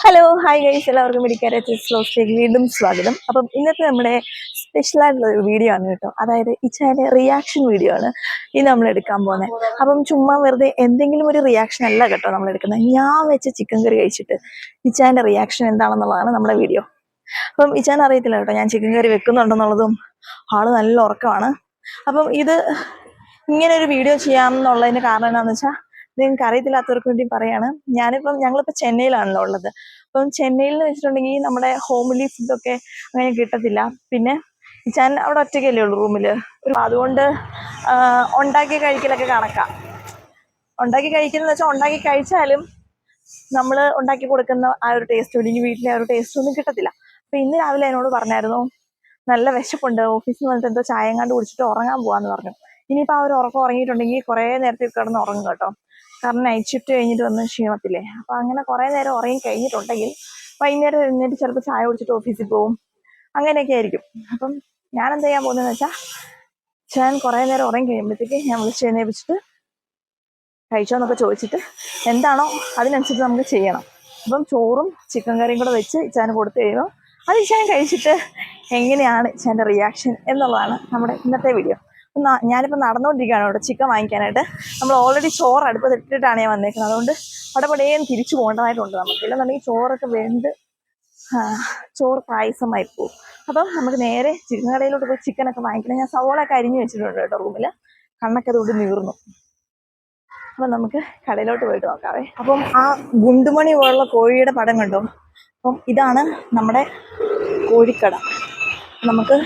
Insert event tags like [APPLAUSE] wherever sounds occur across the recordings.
Hello hi guys എല്ലാവർക്കും മെഡിക്കാരെ സ്ലോസിലേക്ക് വീണ്ടും സ്വാഗതം. അപ്പം ഇന്നത്തെ നമ്മുടെ സ്പെഷ്യൽ ആയിട്ടുള്ള ഒരു വീഡിയോ ആണ് കേട്ടോ. അതായത് ഇച്ചാന്റെ റിയാക്ഷൻ വീഡിയോ ആണ് ഈ നമ്മൾ എടുക്കാൻ പോകുന്നത് അപ്പം ചുമ്മാ വെറുതെ എന്തെങ്കിലും ഒരു റിയാക്ഷൻ അല്ല കേട്ടോ നമ്മൾ എടുക്കുന്നത്. ഞാൻ വെച്ച ചിക്കൻ കറി കഴിച്ചിട്ട് ഇച്ചാന്റെ റിയാക്ഷൻ എന്താണെന്നുള്ളതാണ് നമ്മുടെ വീഡിയോ അപ്പം ഇച്ചാൻ അറിയത്തില്ല കേട്ടോ ഞാൻ ചിക്കൻ കറി വെക്കുന്നുണ്ടെന്നുള്ളതും ആൾ നല്ല ഉറക്കമാണ്. അപ്പം ഇത് ഇങ്ങനെ ഒരു വീഡിയോ ചെയ്യാമെന്നുള്ളതിന് കാരണം എന്താണെന്ന് വെച്ചാൽ നിങ്ങൾക്ക് അറിയത്തില്ലാത്തവർക്ക് വേണ്ടി പറയാണ്. ഞാനിപ്പം ഞങ്ങളിപ്പോൾ ചെന്നൈയിലാണല്ലോ ഉള്ളത്. അപ്പം ചെന്നൈയിൽ എന്ന് വെച്ചിട്ടുണ്ടെങ്കിൽ നമ്മുടെ ഹോംലി ഫുഡൊക്കെ അങ്ങനെ കിട്ടത്തില്ല. പിന്നെ ഞാൻ അവിടെ ഒറ്റയ്ക്കല്ലേ ഉള്ളൂ റൂമിൽ അതുകൊണ്ട് ഉണ്ടാക്കി കഴിക്കലൊക്കെ കണക്കാം. ഉണ്ടാക്കി കഴിക്കുന്നത് വെച്ചാൽ ഉണ്ടാക്കി കഴിച്ചാലും നമ്മൾ ഉണ്ടാക്കി കൊടുക്കുന്ന ആ ഒരു ടേസ്റ്റ് ഇല്ലെങ്കിൽ വീട്ടിലെ ആ ഒരു ടേസ്റ്റ് ഒന്നും കിട്ടത്തില്ല. അപ്പം ഇന്ന് രാവിലെ എന്നോട് പറഞ്ഞായിരുന്നു നല്ല വിശപ്പുണ്ട്. ഓഫീസിൽ വന്നിട്ട് എന്തോ ചായ കണ്ട് കുടിച്ചിട്ട് ഉറങ്ങാൻ പോവാന്ന് പറഞ്ഞു. ഇനിയിപ്പോൾ ആ ഒരു ഉറക്കം ഉറങ്ങിയിട്ടുണ്ടെങ്കിൽ കുറേ നേരത്തെ കിടന്ന് ഉറങ്ങും കേട്ടോ. കാരണം നൈറ്റ് ഷിഫ്റ്റ് കഴിഞ്ഞിട്ട് വന്ന് ക്ഷീണത്തില്ലേ. അപ്പം അങ്ങനെ കുറേ നേരം ഉറങ്ങി കഴിഞ്ഞിട്ടുണ്ടെങ്കിൽ വൈകുന്നേരം എഴുന്നേറ്റ് ചിലപ്പോൾ ചായ കുടിച്ചിട്ട് ഓഫീസിൽ പോകും അങ്ങനെയൊക്കെ ആയിരിക്കും. അപ്പം ഞാൻ എന്ത് ചെയ്യാൻ പോകുന്നതെന്ന് വെച്ചാൽ ഞാൻ കുറേ നേരം ഉറങ്ങി കഴിയുമ്പോഴത്തേക്ക് ഞാൻ വിളിച്ച് എഴുന്നേപ്പിച്ചിട്ട് കഴിച്ചോ എന്നൊക്കെ ചോദിച്ചിട്ട് എന്താണോ അതിനനുസരിച്ച് നമുക്ക് ചെയ്യണം. അപ്പം ചോറും ചിക്കൻ കറിയും കൂടെ വെച്ച് ഇച്ചാന് കൊടുത്തു കഴിയുമ്പോൾ അത് ഇച്ചാൻ കഴിച്ചിട്ട് എങ്ങനെയാണ് ഇച്ചാന്റെ റിയാക്ഷൻ എന്നുള്ളതാണ് നമ്മുടെ ഇന്നത്തെ വീഡിയോ ഞാനിപ്പോൾ നടന്നുകൊണ്ടിരിക്കുകയാണ് ഇവിടെ ചിക്കൻ വാങ്ങിക്കാനായിട്ട്. നമ്മൾ ഓൾറെഡി ചോറ് അടുപ്പ് ഇട്ടിട്ടാണ് ഞാൻ വന്നേക്കുന്നത്. അതുകൊണ്ട് പടപടേന്ന് തിരിച്ചു പോകേണ്ടതായിട്ടുണ്ട് നമുക്ക്. ഇല്ലെന്നുണ്ടെങ്കിൽ ചോറൊക്കെ വെന്ത് ചോറ് പായസമായി പോകും. അപ്പം നമുക്ക് നേരെ ചിക്കൻ കടയിലോട്ട് പോയി ചിക്കനൊക്കെ വാങ്ങിക്കണം. ഞാൻ സവോളൊക്കെ അരിഞ്ഞു വെച്ചിട്ടുണ്ട് കേട്ടോ റൂമിൽ കണ്ണൊക്കെ അതുകൊണ്ട് നീർന്നു അപ്പം നമുക്ക് കടയിലോട്ട് പോയിട്ട് നോക്കാവേ. അപ്പം ആ ഗുണ്ടുമണി പോലുള്ള കോഴിയുടെ പടം കണ്ടോ? അപ്പം ഇതാണ് നമ്മുടെ കോഴിക്കട. നമുക്ക്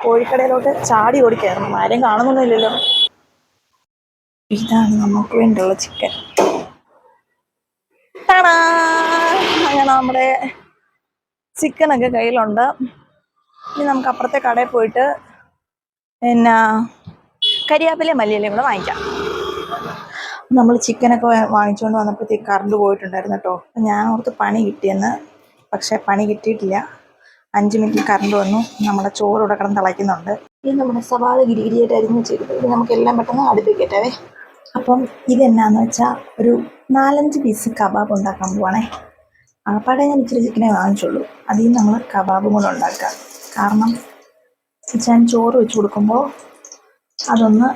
കോഴിക്കടയിലോട്ട് ചാടി ഓടി കയറണം ആരെയും കാണുന്നൊന്നുമില്ലല്ലോ. ഇതാണ് നമുക്ക് വേണ്ടിയുള്ള ചിക്കൻ! അങ്ങനെ നമ്മുടെ ചിക്കനൊക്കെ കയ്യിലുണ്ട്. ഇനി നമുക്ക് അപ്പുറത്തെ കടയിൽ പോയിട്ട് പിന്നെ കരിയാപ്പിലെ മല്ലിയിലയും കൂടെ വാങ്ങിക്കാം. നമ്മൾ ചിക്കനൊക്കെ വാങ്ങിച്ചുകൊണ്ട് വന്നപ്പോഴത്തേക്ക് കറണ്ട് പോയിട്ടുണ്ടായിരുന്നു കേട്ടോ. ഞാൻ ഓർത്ത് പണി കിട്ടിയെന്ന് പക്ഷേ പണി കിട്ടിയിട്ടില്ല. അഞ്ച് മിനിറ്റ് കറണ്ട് വന്നു. നമ്മുടെ ചോറ് ഇവിടെ കിടന്ന് തിളയ്ക്കുന്നുണ്ട്. ഇത് നമ്മുടെ സവാള ഗിരിഗിരിയായിട്ട് അരിഞ്ഞ് വെച്ചിരിക്കും ഇത് നമുക്ക് എല്ലാം പെട്ടെന്ന് അടുപ്പിക്കട്ടെ. അപ്പം ഇതെന്നാന്ന് വെച്ചാൽ ഒരു നാലഞ്ച് പീസ് കബാബ് ഉണ്ടാക്കാൻ പോവാണേ. ആപ്പാടെ ഞാൻ ഇച്ചിരി ചിക്കനെ വാങ്ങിച്ചുള്ളൂ. അതിൽ നമ്മൾ കബാബും കൂടെ ഉണ്ടാക്കാം. കാരണം ഞാൻ ചോറ് വെച്ച് കൊടുക്കുമ്പോൾ അതൊന്ന്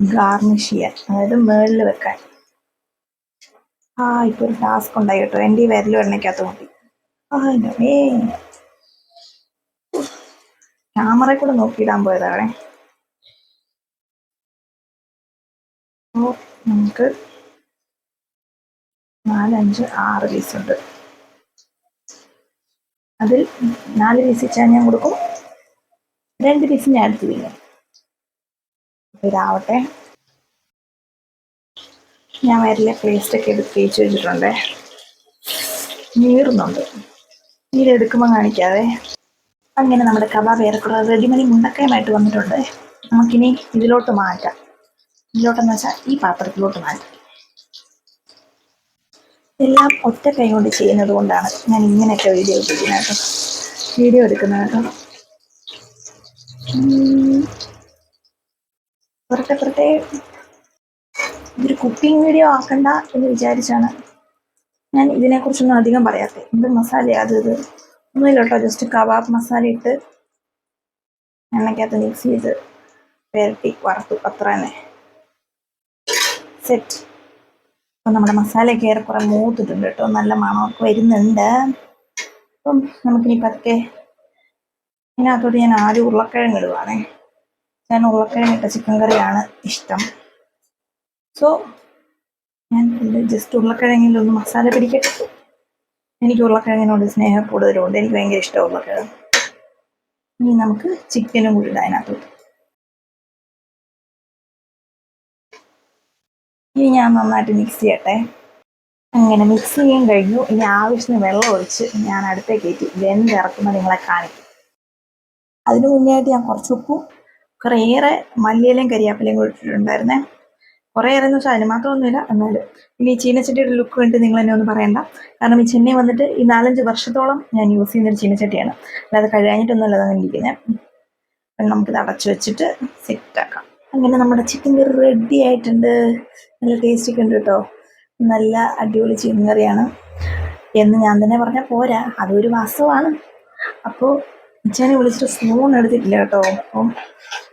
ഗാർണിഷ് ചെയ്യാൻ അതായത് മേളിൽ വെക്കാൻ. ആ ഇപ്പോൾ ഒരു ടാസ്ക് ഉണ്ടായി കേട്ടോ. എന്റെ ഈ വിരലും എണ്ണയ്ക്കകത്ത് മതി. ആ എന്റെ ക്യാമറയിൽ കൂടെ നോക്കിയിടാൻ പോയതാണേ. നമുക്ക് നാലഞ്ച് ആറ് ഉണ്ട്. അതിൽ നാല് പീസ് വെച്ചാൽ ഞാൻ കൊടുക്കും. രണ്ട് പീസ് ഞാൻ എടുത്ത് തിന്നും ഇതാവട്ടെ. ഞാൻ വരലെ പേസ്റ്റ് ഒക്കെ എടുത്ത് തേച്ച് വെച്ചിട്ടുണ്ട്. നീറുന്നുണ്ട്. നീരെടുക്കുമ്പോൾ കാണിക്കാതെ അങ്ങനെ നമ്മുടെ കബാബ് ഏറെക്കുറെ റെഡിമണി മുണ്ടക്കയമായിട്ട് വന്നിട്ടുണ്ട്. നമുക്കിനി ഇതിലോട്ട് മാറ്റാം. ഇതിലോട്ടെന്ന് വെച്ചാൽ ഈ പാത്രത്തിലോട്ട് മാറ്റാം. എല്ലാം ഒറ്റ കൈ കൊണ്ട് ചെയ്യുന്നത് കൊണ്ടാണ് ഞാൻ ഇങ്ങനെയൊക്കെ വീഡിയോ ചെയ്യുന്നത് കേട്ടോ വീഡിയോ എടുക്കുന്നത് കേട്ടോ. പുറത്തെ പുറത്തെ ഇതൊരു കുക്കിംഗ് വീഡിയോ ആക്കണ്ട എന്ന് വിചാരിച്ചാണ്. ഞാൻ ഇതിനെക്കുറിച്ചൊന്നും അധികം പറയാത്തത് എന്ത് മസാലയാ അത് ഇത്? ഒന്നുമില്ല കേട്ടോ ജസ്റ്റ് കബാബ് മസാല ഇട്ട് എണ്ണയ്ക്കകത്ത് മിക്സ് ചെയ്ത് പുരട്ടി വറുത്തു. അത്ര തന്നെ. സെറ്റ് അപ്പം നമ്മുടെ മസാലയൊക്കെ ഏറെക്കുറെ മൂത്തിട്ടുണ്ട് കേട്ടോ. നല്ല മണമൊക്കെ വരുന്നുണ്ട്. അപ്പം നമുക്കിനി പതുക്കെ ഇതിനകത്തോട്ട് ഞാൻ ആദ്യം ഉരുളക്കിഴങ്ങ് ഇടുവാണേ. ഞാൻ ഉരുളക്കിഴങ്ങ് ഇട്ട ചിക്കൻ കറിയാണ് ഇഷ്ടം. സോ ഞാൻ ജസ്റ്റ് ഉരുളക്കിഴങ്ങിലൊന്ന് മസാല പിടിക്കട്ടെ. എനിക്ക് ഉരുളക്കിഴങ്ങിനോട് സ്നേഹം കൂടുതലുണ്ട്. എനിക്ക് ഭയങ്കര ഇഷ്ടം ഉരുളക്കിഴങ്ങ്. ഇനി നമുക്ക് ചിക്കനും കൂടി ഇടാം അതിനകത്തോട്ട് ഇനി ഞാൻ നന്നായിട്ട് മിക്സ് ചെയ്യട്ടെ. അങ്ങനെ മിക്സ് ചെയ്യാൻ കഴിഞ്ഞു. ഇനി ആവശ്യത്തിന് വെള്ളം ഒഴിച്ച് ഞാൻ അടുത്തേക്ക് കയറ്റി വെന്തിറക്കുമ്പോൾ നിങ്ങളെ കാണിക്കും. അതിനു മുന്നേ ആയിട്ട് ഞാൻ കുറച്ച് ഉപ്പും കുറേയേറെ മല്ലിയിലയും കരിയാപ്പിലയും കൂടി ഇട്ടിട്ടുണ്ടായിരുന്നേ. കുറേയേറെ എന്ന് വെച്ചാൽ അതിന് മാത്രമൊന്നുമില്ല. എന്നാലും ഇനി ഈ ചീനച്ചട്ടിയുടെ ലുക്ക് കണ്ടിട്ട് നിങ്ങൾ എന്നെ ഒന്ന് പറയണ്ട. കാരണം ഈ ചെന്നൈ വന്നിട്ട് ഈ നാലഞ്ച് വർഷത്തോളം ഞാൻ യൂസ് ചെയ്യുന്നൊരു ചീനച്ചട്ടിയാണ്. അല്ലാതെ കഴിഞ്ഞിട്ടൊന്നുമല്ല അതങ്ങനെ ഇരിക്കുന്നത് അപ്പം നമുക്കിത് അടച്ചു വെച്ചിട്ട് സെറ്റാക്കാം അങ്ങനെ നമ്മുടെ ചിക്കൻ കറി റെഡി ആയിട്ടുണ്ട്. നല്ല ടേസ്റ്റ് ഒക്കെ ഉണ്ട് കേട്ടോ. നല്ല അടിപൊളി ചിക്കൻ കറിയാണ്. എന്ന് ഞാൻ തന്നെ പറഞ്ഞാൽ പോരാ. അതൊരു വാസ്തവമാണ് അപ്പോൾ ഉച്ചനെ വിളിച്ചിട്ട് ഫോൺ എടുത്തിട്ടില്ല കേട്ടോ. അപ്പം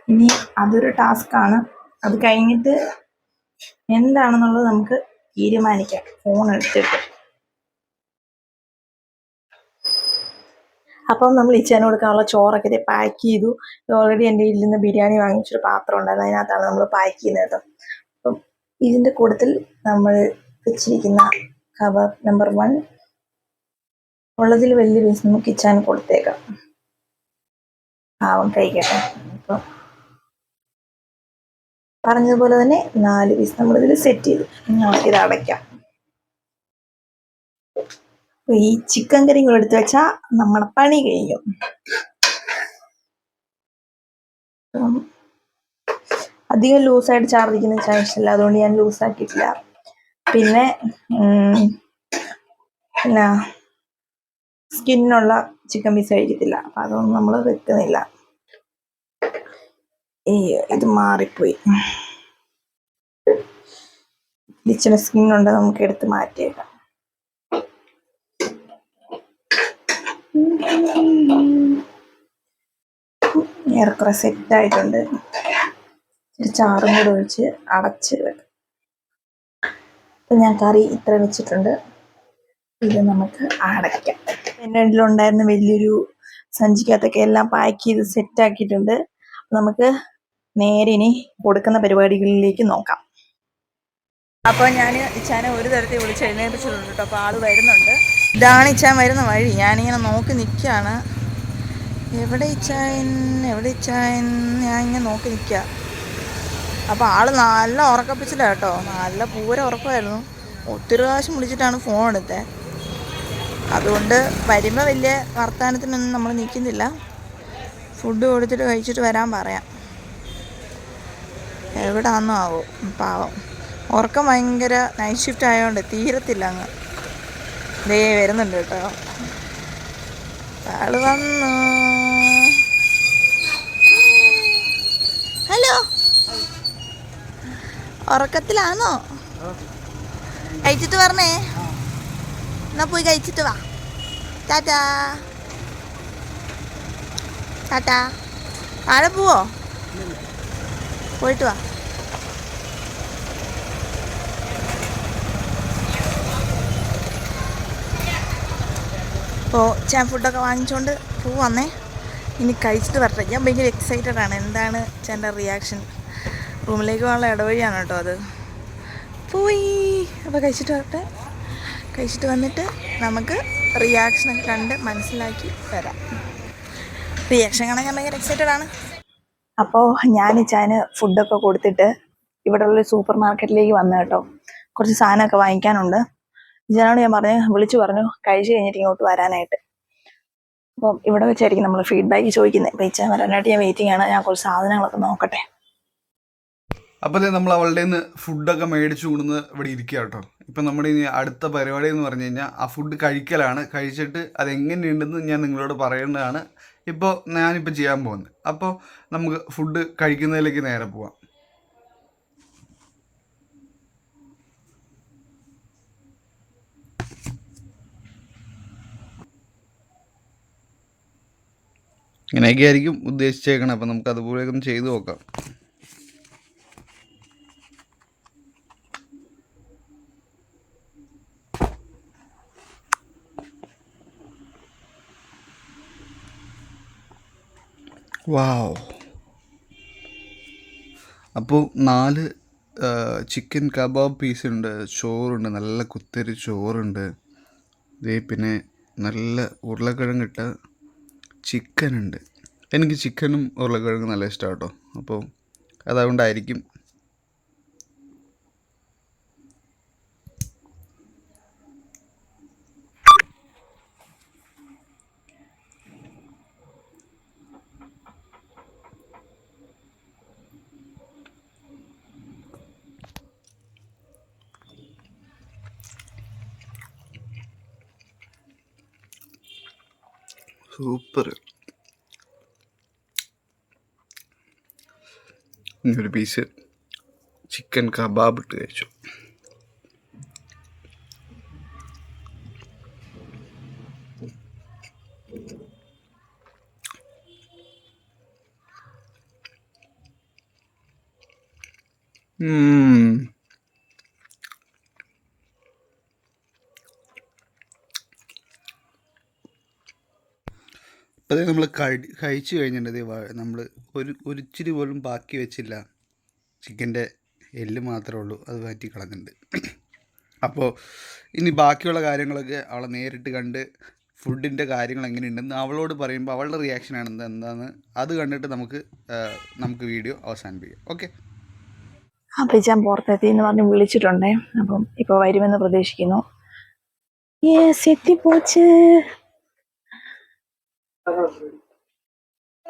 ഇനി അതൊരു ടാസ്ക്കാണ് അത് കഴിഞ്ഞിട്ട് എന്താണെന്നുള്ളത് നമുക്ക് തീരുമാനിക്കാം. ഫോൺ എടുത്തിട്ട്. അപ്പം നമ്മൾ ഇച്ചാന് കൊടുക്കാനുള്ള ചോറൊക്കെ ഇത് പാക്ക് ചെയ്തു. ഓൾറെഡി എന്റെ ഇതിൽ നിന്ന് ബിരിയാണി വാങ്ങിച്ചൊരു പാത്രം ഉണ്ടായിരുന്നു. അതിനകത്താണ് നമ്മൾ പാക്ക് ചെയ്യുന്നത്. കേട്ടോ അപ്പം ഇതിന്റെ കൂട്ടത്തിൽ നമ്മൾ വെച്ചിരിക്കുന്ന കവർ നമ്പർ വൺ ഉള്ളതിൽ വലിയ പീസ് നമുക്ക് ഇച്ചാൻ കൊടുത്തേക്കാം. പാവം കഴിക്കട്ടെ അപ്പം പറഞ്ഞതുപോലെ തന്നെ നാല് പീസ് നമ്മളിതിൽ സെറ്റ് ചെയ്തു. നമുക്കിത് അടയ്ക്കാം. ഈ ചിക്കൻ കറിയും കൂടെ എടുത്ത് വെച്ചാൽ നമ്മുടെ പണി കഴിയും ഉം. അധികം ലൂസായിട്ട് ചാർജിക്കുന്ന ചാൻസ് ഇല്ല അതുകൊണ്ട് ഞാൻ ലൂസാക്കിയിട്ടില്ല പിന്നെ എന്നാ സ്കിന്നുള്ള ചിക്കൻ പീസ് കഴിക്കത്തില്ല. അപ്പം അതൊന്നും നമ്മൾ വെക്കുന്നില്ല. ഈ ഇത് മാറിപ്പോയി. സ്കിൻ ഉണ്ട് നമുക്ക് എടുത്ത് മാറ്റിയേക്കാം. ഏറെക്കുറെ സെറ്റ് ആയിട്ടുണ്ട്. ഒരു ചാറും കൂടെ ഒഴിച്ച് അടച്ച് വെക്കാം. അപ്പൊ ഞാൻ കറി ഇത്ര വെച്ചിട്ടുണ്ട്. ഇത് നമുക്ക് അടയ്ക്കാം. എന്റെ ഉണ്ടായിരുന്ന വലിയൊരു സഞ്ചിക്കകത്തൊക്കെ എല്ലാം പാക്ക് ചെയ്ത് സെറ്റ് ആക്കിയിട്ടുണ്ട്. നമുക്ക് നേരെ ഇനി കൊടുക്കുന്ന പരിപാടികളിലേക്ക് നോക്കാം. അപ്പോൾ ഞാൻ ഇച്ചാനെ ഒരു തരത്തിൽ വിളിച്ച് എഴുന്നേൽപ്പിച്ചിട്ടുണ്ട് കേട്ടോ. അപ്പോൾ ആൾ വരുന്നുണ്ട്. ഇതാണ് ഇച്ചാൻ വരുന്ന വഴി. ഞാനിങ്ങനെ നോക്കി നിൽക്കുകയാണ് എവിടെ ഇച്ചായൻ? എവിടെ ഇച്ചായൻ? ഞാൻ ഇങ്ങനെ നോക്കി നിൽക്കുക അപ്പോൾ ആൾ നല്ല ഉറക്കപ്പിച്ചില്ല കേട്ടോ. നല്ല പൂര ഉറക്കമായിരുന്നു. ഒത്തിരി പ്രാവശ്യം വിളിച്ചിട്ടാണ് ഫോൺ എടുത്തത് അതുകൊണ്ട് വരുമ്പോൾ വലിയ വർത്തമാനത്തിനൊന്നും നമ്മൾ നിൽക്കുന്നില്ല ഫുഡ് കൊടുത്തിട്ട് കഴിച്ചിട്ട് വരാൻ പറയാം. എവിടാന്നോ ആവോ. പാവം. ഉറക്കം ഭയങ്കര നൈറ്റ് ഷിഫ്റ്റ് ആയതുകൊണ്ട് തീരത്തില്ല അങ്ങ്. ദേ വരുന്നുണ്ട് കേട്ടോ. ആൾ വന്നു. ഹലോ? ഉറക്കത്തിലാണോ കഴിച്ചിട്ട് പറഞ്ഞേ എന്നാ പോയി കഴിച്ചിട്ട് വാ. ടാറ്റാ. ടാറ്റാ. ആടെ പോവോ? പോയിട്ട് വാ. അപ്പോൾ ഞാൻ ഫുഡൊക്കെ വാങ്ങിച്ചുകൊണ്ട് പോവാന്നേ. ഇനി കഴിച്ചിട്ട് വരട്ടെ. ഞാൻ ഭയങ്കര എക്സൈറ്റഡ് ആണ്. എന്താണ് ചേന്റെ റിയാക്ഷൻ റൂമിലേക്ക് പോകാനുള്ള ഇടവഴിയാണ് കേട്ടോ അത്? പോയി. അപ്പോൾ കഴിച്ചിട്ട് വരട്ടെ. കഴിച്ചിട്ട് വന്നിട്ട് നമുക്ക് റിയാക്ഷനൊക്കെ കണ്ട് മനസ്സിലാക്കി വരാം. റിയാക്ഷൻ കാണാൻ ഞാൻ ഭയങ്കര എക്സൈറ്റഡ് ആണ്. അപ്പോൾ ഞാൻ ഇച്ചാന് ഫുഡൊക്കെ കൊടുത്തിട്ട് ഇവിടെ ഉള്ള സൂപ്പർ മാർക്കറ്റിലേക്ക് വന്നു കേട്ടോ. കുറച്ച് സാധനമൊക്കെ വാങ്ങിക്കാനുണ്ട്. ഇജാനോട് ഞാൻ പറഞ്ഞു വിളിച്ചു പറഞ്ഞു കഴിച്ച് കഴിഞ്ഞിട്ട് ഇങ്ങോട്ട് വരാനായിട്ട്. അപ്പോൾ ഇവിടെ വെച്ചായിരിക്കും നമ്മൾ ഫീഡ്ബാക്ക് ചോദിക്കുന്നത് അപ്പോൾ ഇച്ചാൻ വരാനായിട്ട് ഞാൻ വെയിറ്റിംഗ് ആണ്. ഞാൻ കുറച്ച് സാധനങ്ങളൊക്കെ നോക്കട്ടെ. അപ്പോൾ നമ്മൾ അവളുടെ നിന്ന് ഫുഡൊക്കെ മേടിച്ചു കൊണ്ടുവന്ന് ഇവിടെ ഇരിക്കുക കേട്ടോ. ഇപ്പം നമ്മുടെ ഇനി അടുത്ത പരിപാടി എന്ന് പറഞ്ഞു കഴിഞ്ഞാൽ ആ ഫുഡ് കഴിക്കലാണ്. കഴിച്ചിട്ട് അതെങ്ങനെയുണ്ടെന്ന് ഞാൻ നിങ്ങളോട് പറയേണ്ടതാണ്. ഇപ്പോൾ ഞാനിപ്പോൾ ചെയ്യാൻ പോകുന്നത്. അപ്പോൾ നമുക്ക് ഫുഡ് കഴിക്കുന്നതിലേക്ക് നേരെ പോവാം. ഇങ്ങനെയൊക്കെ ആയിരിക്കും ഉദ്ദേശിച്ചേക്കണം. അപ്പം നമുക്ക് അതുപോലെയൊക്കെ ഒന്ന് ചെയ്തു നോക്കാം. വാവ് അപ്പോൾ നാല് ചിക്കൻ കബാബ് പീസ് ഉണ്ട് ചോറുണ്ട് നല്ല കുത്തരി ചോറുണ്ട്. ദേ പിന്നെ നല്ല ഉരുളക്കിഴങ്ങിട്ട ചിക്കൻ ഉണ്ട്. എനിക്ക് ചിക്കനും ഉരുളക്കിഴങ്ങും നല്ല ഇഷ്ടമാണ് കേട്ടോ അപ്പോൾ അതുകൊണ്ടായിരിക്കും സൂപ്പർ ഒരു പീസ് ചിക്കൻ കബാബ് ഇട്ട് കഴിച്ചു Mmm. അപ്പോൾ കഴി കഴിച്ചു കഴിഞ്ഞിട്ടുണ്ടെങ്കിൽ നമ്മൾ ഒരു ഒരിച്ചിരി പോലും ബാക്കി വെച്ചില്ല. ചിക്കന്റെ എല്ല് മാത്രമേ ഉള്ളൂ അത് മാറ്റി കളഞ്ഞിട്ടുണ്ട്. അപ്പോൾ ഇനി ബാക്കിയുള്ള കാര്യങ്ങളൊക്കെ അവളെ നേരിട്ട് കണ്ട് ഫുഡിന്റെ കാര്യങ്ങൾ എങ്ങനെയുണ്ടെന്ന് അവളോട് പറയുമ്പോൾ അവളുടെ റിയാക്ഷൻ ആണ് എന്താന്ന് അത് കണ്ടിട്ട് നമുക്ക് നമുക്ക് വീഡിയോ അവസാനിപ്പിക്കാം. ഓക്കെ? അപ്പം ഇച്ചാൻ പുറത്തെത്തി എന്ന് പറഞ്ഞ് വിളിച്ചിട്ടുണ്ടേ. അപ്പം ഇപ്പോൾ വരുമെന്ന് പ്രതീക്ഷിക്കുന്നു. എത്തിപ്പോച്ച്.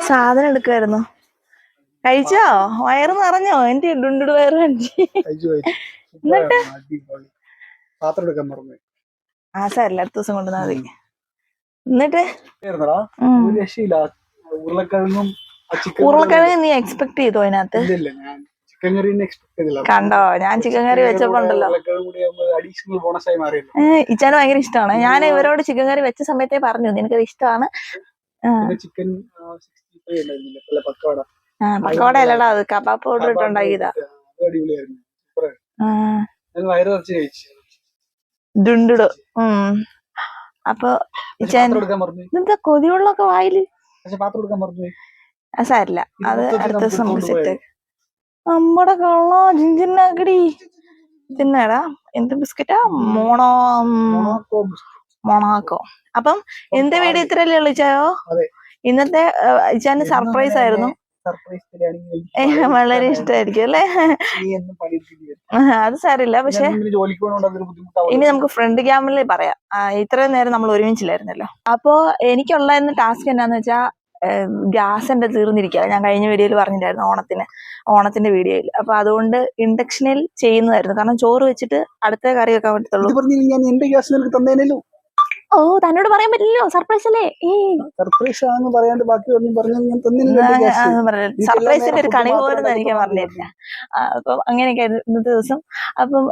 സാധനം എടുക്കുമായിരുന്നു കഴിച്ചോ? വയറ് നിറഞ്ഞോ? എന്റെ ഡുണ്ടുട് വയറ് എന്നിട്ട്? പാത്രം എടുക്കാൻ പറഞ്ഞു. ആ സാർ എല്ലാ ദിവസം കൊണ്ടുവന്നാ മതി. എന്നിട്ട്? ഉരുളക്കിഴങ്ങും നീ എക്സ്പെക്ട് ചെയ്തോ അതിനകത്ത്? ചിക്കൻ കറി കണ്ടോ? ഞാൻ ചിക്കൻ കറി വെച്ചപ്പോണ്ടല്ലോ ഇച്ചാന് ഭയങ്കര ഇഷ്ടമാണ്. ഞാൻ ഇവരോട് ചിക്കൻ കറി വെച്ച സമയത്തേ പറഞ്ഞു. നിനക്കത് ഇഷ്ടമാണ്. ചിക്കൻ പക്കോട അല്ലടാ അത് കബാബ് പൗഡർ ഇട്ടുണ്ടാക്കിയതാ. വയറ് നിറച്ച് കഴിച്ചു. ഉം. അപ്പൊ ഇതെന്താ കൊതിയുള്ളൊക്കെ വായിൽ? സാരില്ല അത് അടുത്ത ദിവസം. നമ്മടെ കള്ളോ ജിഞ്ചിനാക്കടി തിന്നടാ. എന്ത് ബിസ്ക്കറ്റാ? Mono Monaco. അപ്പം എന്റെ വീട് ഇത്രല്ലേ ഉള്ളു ഇന്നത്തെ ഇച്ചാന് സർപ്രൈസ് ആയിരുന്നു. വളരെ ഇഷ്ടായിരിക്കും അല്ലേ? അത് സാരില്ല പക്ഷെ ഇനി നമുക്ക് ഫ്രണ്ട് ക്യാമറയിൽ പറയാം. ഇത്രയും നേരം നമ്മൾ ഒരുമിച്ചില്ലായിരുന്നല്ലോ. അപ്പോ എനിക്കുള്ള ടാസ്ക് എന്നാന്ന് വെച്ചാൽ ഗ്യാസ് എന്റെ തീർന്നിരിക്കുക ഞാൻ കഴിഞ്ഞ വീഡിയോയിൽ പറഞ്ഞിട്ടുണ്ടായിരുന്നു ഓണത്തിന് ഓണത്തിന്റെ വീഡിയോയിൽ. അപ്പൊ അതുകൊണ്ട് ഇൻഡക്ഷനിൽ ചെയ്യുന്നതായിരുന്നു. കാരണം ചോറ് വെച്ചിട്ട് അടുത്ത കറി വെക്കാൻ പറ്റത്തുള്ളൂ. ഓ തന്നോട് പറയാൻ പറ്റില്ലല്ലോ. സർപ്രൈസ് അല്ലേ? സർപ്രൈസ് ആണെന്ന് പറയാണ്ട് ബാക്കി ഒന്നും പറഞ്ഞു ഞാൻ തന്നില്ല സർപ്രൈസിന്റെ ഒരു കണി പോലും എനിക്ക് പറഞ്ഞില്ല. അപ്പം അങ്ങനെയൊക്കെ ഇന്നത്തെ ദിവസം. അപ്പം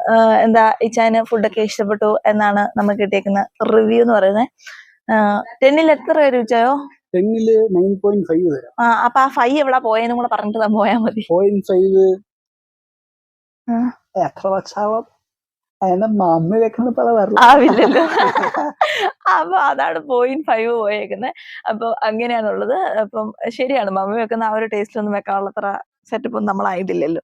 എന്താ ഇച്ചാന് ഫുഡൊക്കെ ഇഷ്ടപ്പെട്ടു എന്നാണ് നമുക്ക് കിട്ടിയേക്കുന്ന റിവ്യൂ എന്ന് പറയുന്നത്. ടെന്നിൽ എത്ര പേര് ഉച്ചയോ ടെന്നിൽ നയൻ പോയിന്റ് ഫൈവ് തരാം ആ അപ്പൊ ആ ഫൈവ് എവിടെ പോയെന്നും കൂടെ പറഞ്ഞിട്ട് താൻ പോയാൽ മതി. Point five. എത്ര വച്ചാവാം അതിന്റെ മമ്മി വെക്കുന്ന പല വരല. ആവില്ലല്ലോ. [LAUGHS] അപ്പൊ അതാണ് പോയിന്റ് ഫൈവ് പോയേക്കുന്നത് അപ്പൊ അങ്ങനെയാണുള്ളത്. അപ്പം ശരിയാണ് മമ്മി വെക്കുന്ന ആ ഒരു ടേസ്റ്റ് ഒന്നും വെക്കാനുള്ള അത്ര സെറ്റപ്പ് ഒന്നും നമ്മളായിട്ടില്ലല്ലോ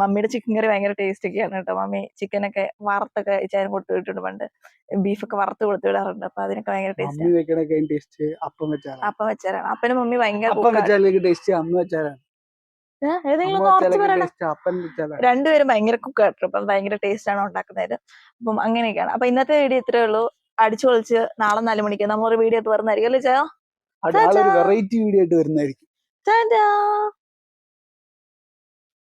മമ്മിയുടെ ചിക്കൻ കറി ഭയങ്കര ടേസ്റ്റ് ഒക്കെയാണ് കേട്ടോ. മമ്മി ചിക്കനൊക്കെ വറുത്തൊക്കെ ചായന് കൊടുത്തു വിട്ടിട്ടുണ്ട് പണ്ട്. ബീഫൊക്കെ വറുത്ത് കൊടുത്തു വിടാറുണ്ട്. അപ്പൊ അതിനൊക്കെ ഭയങ്കര ടേസ്റ്റ് അപ്പം വെച്ചാലാണ് അപ്പം വെച്ചാലാണ് അപ്പനും മമ്മി ഭയങ്കര ഏതെങ്കിലും പറയണം രണ്ടുപേരും ഭയങ്കര കുക്കായിട്ട് അപ്പം ഭയങ്കര ടേസ്റ്റ് ആണ് ഉണ്ടാക്കുന്നത്. അപ്പം അങ്ങനെയൊക്കെയാണ്. അപ്പൊ ഇന്നത്തെ വീഡിയോ ഇത്രേ ഉള്ളൂ. അടിച്ചു പൊളിച്ച് നാളെ നാല് മണിക്ക് നമ്മളൊരു വീഡിയോ ആയിട്ട് വരുന്നതായിരിക്കും അല്ലേ ചേട്ടാ വെറൈറ്റി വീഡിയോ ആയിട്ട് വരുന്നതായിരിക്കും.